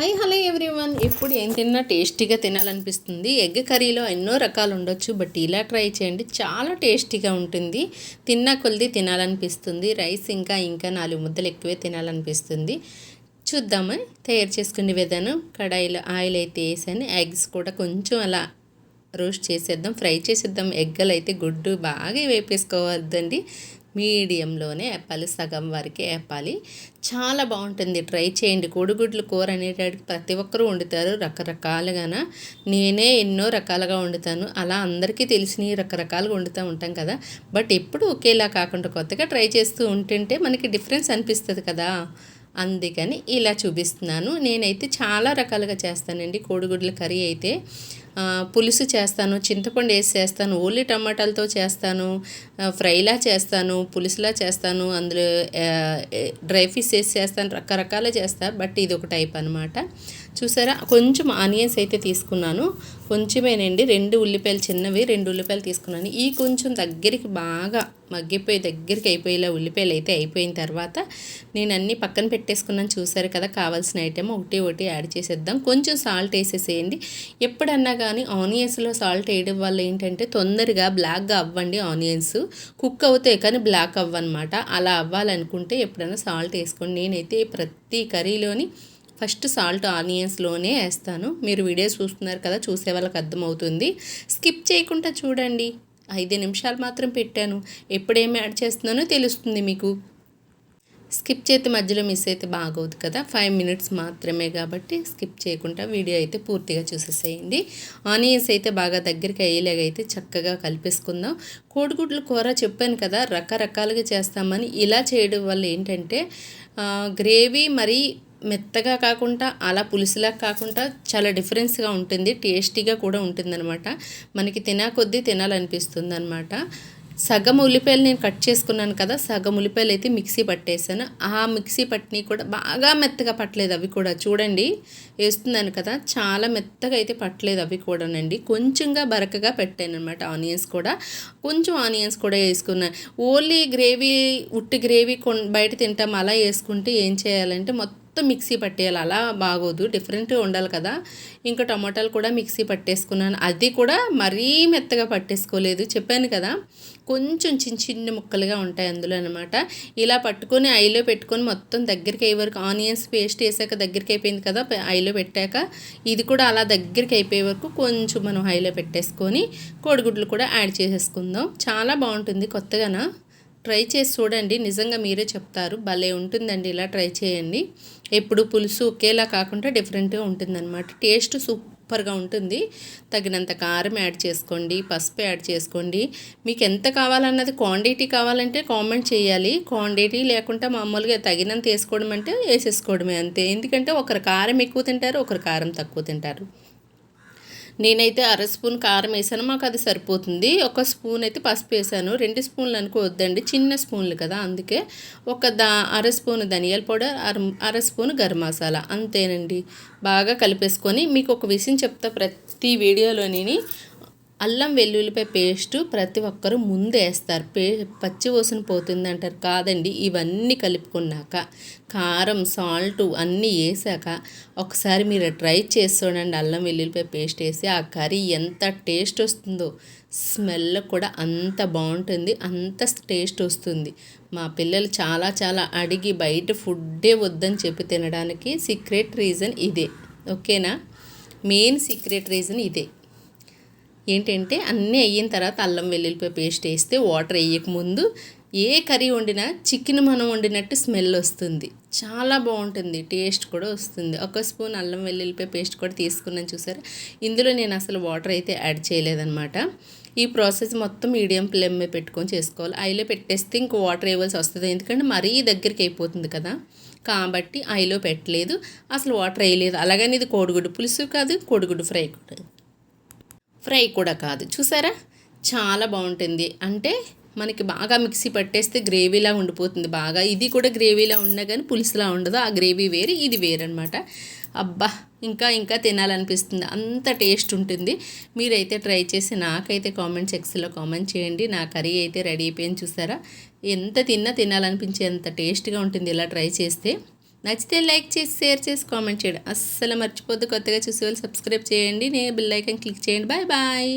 Hi hello everyone ఇప్పుడు ఏం తిన్నా టేస్టీగా తినాలనిపిస్తుంది. ఎగ్ కర్రీలో ఎన్నో రకాలు ఉండొచ్చు బట్ ఇలా ట్రై చేయండి. చాలా టేస్టీగా ఉంటుంది. తిన్నా కొలిది తినాలనిపిస్తుంది. రైస్ ఇంకా ఇంకా నాలుగు ముద్దలు ఎక్కువే తినాలనిపిస్తుంది. చూద్దామని తయారు చేసుకునే విధానం. కడాయిలో ఆయిల్ అయితే వేసాను. ఎగ్స్ కూడా కొంచెం అలా రోస్ట్ చేసేద్దాం. ఫ్రై చేసేద్దాం. ఎగ్గలు అయితే గుడ్డు బాగా వేపేసుకోవద్దండి. మీడియంలోనే వేపాలి సగం వరకే వేపాలి చాలా బాగుంటుంది. ట్రై చేయండి. కోడిగుడ్లు కూర అనేటానికి ప్రతి ఒక్కరూ వండుతారు రకరకాలుగాన. నేనే ఎన్నో రకాలుగా వండుతాను. అలా అందరికీ తెలిసినవి రకరకాలుగా వండుతూ ఉంటాం కదా. బట్ ఎప్పుడు ఒకేలా కాకుండా కొత్తగా ట్రై చేస్తూ ఉంటుంటే మనకి డిఫరెన్స్ అనిపిస్తుంది కదా. అందుకని ఇలా చూపిస్తున్నాను. నేనైతే చాలా రకాలుగా చేస్తానండి కోడిగుడ్ల కర్రీ అయితే. పులుసు చేస్తాను చింతపండు వేసి చేస్తాను ఓన్లీ టమాటాలతో చేస్తాను ఫ్రైలా చేస్తాను పులుసులా చేస్తాను అందులో డ్రై ఫిష్ వేసి చేస్తాను రకరకాల చేస్తాను బట్ ఇది ఒక టైప్ అనమాట చూసారా? కొంచెం ఆనియన్స్ అయితే తీసుకున్నాను. కొంచెమేనండి రెండు ఉల్లిపాయలు చిన్నవి రెండు ఉల్లిపాయలు తీసుకున్నాను. ఈ కొంచెం దగ్గరికి బాగా మగ్గిపోయి దగ్గరికి అయిపోయేలా ఉల్లిపాయలు అయితే అయిపోయిన తర్వాత నేను అన్నీ పక్కన పెట్టేసుకున్నాను. చూసారు కదా కావాల్సిన ఐటెం ఒకటి ఒకటి యాడ్ చేసేద్దాం. కొంచెం సాల్ట్ వేసేసేయండి. ఎప్పుడన్నా కానీ ఆనియన్స్లో సాల్ట్ వేయడం వల్ల ఏంటంటే తొందరగా బ్లాక్గా అవ్వండి ఆనియన్స్. కుక్ అవుతాయి కానీ బ్లాక్ అవ్వనమాట. అలా అవ్వాలనుకుంటే ఎప్పుడైనా సాల్ట్ వేసుకోండి. నేనైతే ప్రతి కర్రీలోని ఫస్ట్ సాల్ట్ ఆనియన్స్లోనే వేస్తాను. మీరు వీడియోస్ చూస్తున్నారు కదా చూసే వాళ్ళకి అర్థమవుతుంది. స్కిప్ చేయకుండా చూడండి. ఐదు నిమిషాలు మాత్రం పెట్టాను. ఎప్పుడేమి యాడ్ చేస్తున్నానో తెలుస్తుంది మీకు. స్కిప్ చేతి మధ్యలో మిస్ అయితే బాగోదు కదా. ఫైవ్ మినిట్స్ మాత్రమే కాబట్టి స్కిప్ చేయకుండా వీడియో అయితే పూర్తిగా చూసేసేయండి. ఆనియన్స్ అయితే బాగా దగ్గరికి అయ్యేలాగైతే చక్కగా కలిపేసుకుందాం. కోడిగుడ్లు కూర చెప్పాను కదా రకరకాలుగా చేస్తామని. ఇలా చేయడం వల్ల ఏంటంటే గ్రేవీ మరీ మెత్తగా కాకుండా అలా పులుసులా కాకుండా చాలా డిఫరెన్స్గా ఉంటుంది. టేస్టీగా కూడా ఉంటుందన్నమాట. మనకి తినా కొద్దీ తినాలనిపిస్తుంది అనమాట సగం ఉల్లిపాయలు నేను కట్ చేసుకున్నాను కదా సగం ఉల్లిపాయలు అయితే మిక్సీ పట్టేసాను. ఆ మిక్సీ పట్టిని కూడా బాగా మెత్తగా పట్టలేదు అవి కూడా. చూడండి వేస్తున్నాను కదా చాలా మెత్తగా అయితే పట్టలేదు అవి కూడానండి. కొంచెంగా బరకగా పెట్టాను అనమాట ఆనియన్స్ కూడా. కొంచెం ఆనియన్స్ కూడా వేసుకున్నాను ఓన్లీ గ్రేవీ ఉట్టి గ్రేవీ బయట తింటాం అలా వేసుకుంటే ఏం చేయాలంటే మొత్తం మొత్తం మిక్సీ పట్టేయాలి. అలా బాగోదు. డిఫరెంట్గా ఉండాలి కదా. ఇంకా టమాటాలు కూడా మిక్సీ పట్టేసుకున్నాను. అది కూడా మరీ మెత్తగా పట్టేసుకోలేదు. చెప్పాను కదా. కొంచెం చిన్న చిన్న ముక్కలుగా ఉంటాయి అందులో అనమాట ఇలా పట్టుకొని ఐలో పెట్టుకొని మొత్తం దగ్గరికి అయ్యే వరకు ఆనియన్స్ పేస్ట్ వేసాక దగ్గరికి అయిపోయింది కదా. ఐలో పెట్టాక ఇది కూడా అలా దగ్గరికి అయిపోయే వరకు కొంచెం మనం ఐలో పెట్టేసుకొని కోడిగుడ్లు కూడా యాడ్ చేసేసుకుందాం. చాలా బాగుంటుంది కొత్తగానా? ట్రై చేసి చూడండి. నిజంగా మీరే చెప్తారు. భలే ఉంటుందండి. ఇలా ట్రై చేయండి. ఎప్పుడు పులుసు ఒకేలా కాకుండా డిఫరెంట్గా ఉంటుందన్నమాట. టేస్ట్ సూపర్గా ఉంటుంది. తగినంత కారం యాడ్ చేసుకోండి. పసుపు యాడ్ చేసుకోండి. మీకు ఎంత కావాలన్నది క్వాంటిటీ కావాలంటే కామెంట్ చేయాలి. క్వాంటిటీ లేకుండా మామూలుగా తగినంత వేసుకోవడం అంటే వేసేసుకోవడమే అంతే. ఎందుకంటే ఒకరు కారం ఎక్కువ తింటారు ఒకరు కారం తక్కువ తింటారు. నేనైతే అర స్పూన్ కారం వేసాను. మాకు అది సరిపోతుంది. ఒక స్పూన్ అయితే పసుపు వేసాను. రెండు స్పూన్లు అనుకోవద్దండి చిన్న స్పూన్లు కదా అందుకే. ఒక దా అర స్పూన్ ధనియాల పౌడర్ అర అర స్పూన్ గరం మసాలా. అంతేనండి. బాగా కలిపేసుకొని మీకు ఒక విషయం చెప్తా. ప్రతి వీడియోలోని అల్లం వెల్లుల్లిపాయ పేస్ట్ ప్రతి ఒక్కరూ ముందేస్తారు పే పచ్చి పోసిన పోతుంది అంటారు కాదండి. ఇవన్నీ కలుపుకున్నాక కారం సాల్ట్ అన్నీ వేసాక ఒకసారి మీరు ట్రై చేసి చూడండి. అల్లం వెల్లుల్లిపాయ పేస్ట్ వేసి ఆ కర్రీ ఎంత టేస్ట్ వస్తుందో. స్మెల్ కూడా అంత బాగుంటుంది. అంత టేస్ట్ వస్తుంది. మా పిల్లలు చాలా చాలా అడిగి బయట ఫుడ్డే వద్దని చెప్పి తినడానికి సీక్రెట్ రీజన్ ఇదే. ఓకేనా? మెయిన్ సీక్రెట్ రీజన్ ఇదే. ఏంటంటే అన్నీ అయిన తర్వాత అల్లం వెల్లుల్లిపాయ పేస్ట్ వేస్తే వాటర్ వేయకముందు ఏ కర్రీ వండినా చికెన్ మనం వండినట్టు స్మెల్ వస్తుంది. చాలా బాగుంటుంది. టేస్ట్ కూడా వస్తుంది. ఒక స్పూన్ అల్లం వెల్లుల్లిపాయ పేస్ట్ కూడా తీసుకున్నాను చూసారా? ఇందులో నేను అసలు వాటర్ అయితే యాడ్ చేయలేదన్నమాట. ఈ ప్రాసెస్ మొత్తం మీడియం ఫ్లేమ్ మీద పెట్టుకొని చేసుకోవాలి. ఐలో పెట్టేస్తే ఇంక వాటర్ వేయవలసి వస్తుంది. ఎందుకంటే మరీ దగ్గరికి అయిపోతుంది కదా. కాబట్టి ఐలో పెట్టలేదు. అసలు వాటర్ వేయలేదు. అలాగని ఇది కోడిగుడ్డు పులుసు కాదు కోడిగుడ్డు ఫ్రై కూడా. ఫ్రై కూడా కాదు. చూసారా? చాలా బాగుంటుంది. అంటే మనకి బాగా మిక్సీ పట్టేస్తే గ్రేవీలా ఉండిపోతుంది బాగా. ఇది కూడా గ్రేవీలా ఉన్నా కానీ పులుసులా ఉండదు. ఆ గ్రేవీ వేరు ఇది వేరనమాట అబ్బా! ఇంకా ఇంకా తినాలనిపిస్తుంది. అంత టేస్ట్ ఉంటుంది. మీరైతే ట్రై చేసి నాకైతే కామెంట్ సెక్షన్లో కామెంట్ చేయండి. నా కర్రీ అయితే రెడీ అయిపోయింది. చూసారా? ఎంత తిన్నా తినాలనిపించే అంత టేస్ట్గా ఉంటుంది ఇలా ట్రై చేస్తే. నచ్చితే లైక్ చేసి షేర్ చేసి కామెంట్ చేయండి. అస్సలు మర్చిపోద్దు. కొత్తగా చూసే వాళ్ళు సబ్స్క్రైబ్ చేయండి. నేను బిల్ ఐకాన్ క్లిక్ చేయండి. Bye bye.